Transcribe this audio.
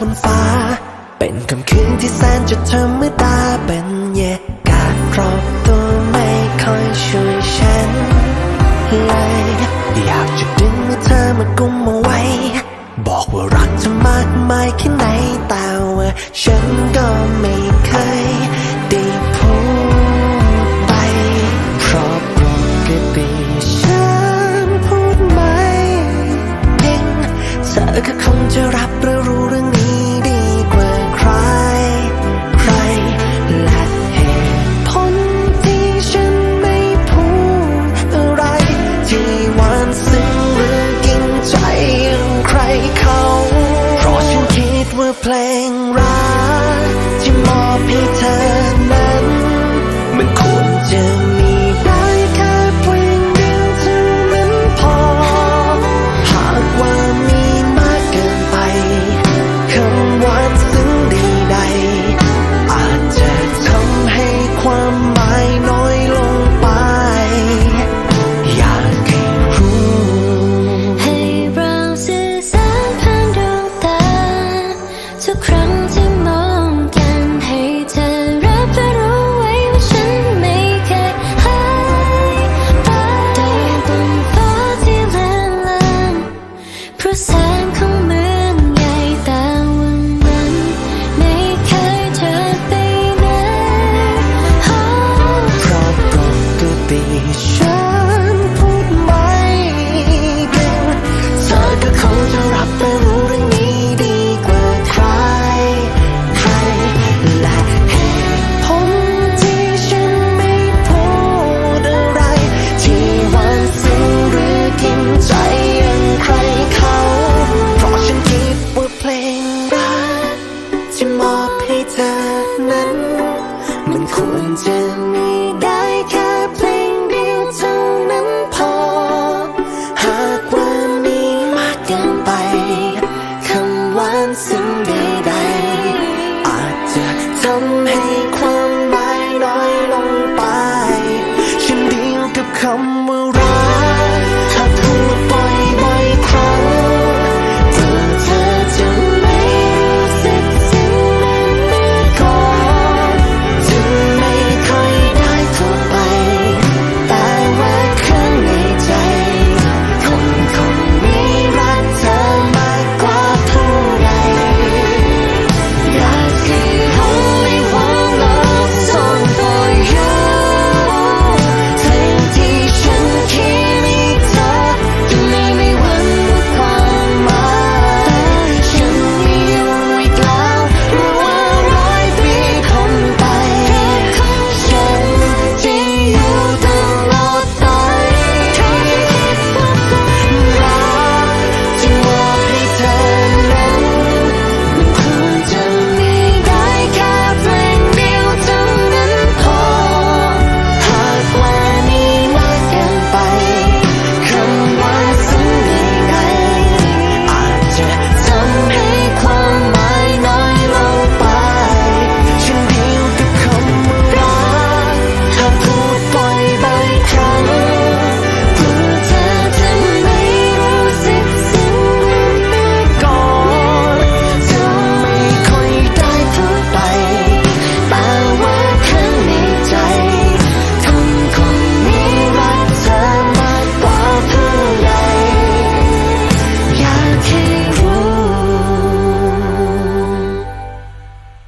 บนฟ้า เป็นคำคืนที่แสนจะธรรมดาเป็รรยากาศรอบตัวไม่ค่อยช่วยฉันเลยอยากจะดึงมือเธอมากุมเอาไว้ บอกว่ารักเธอมากมายแค่ไหนแต่ว่าฉันก็ play. to crown จะมีได้แค่เพลงเดียวเท่านั้นพอ หากว่ามีมากเกินไปคำหวานสิ่งใดๆอาจจะทำให้ความหมายน้อยลงไปฉันดีลกับคำว่า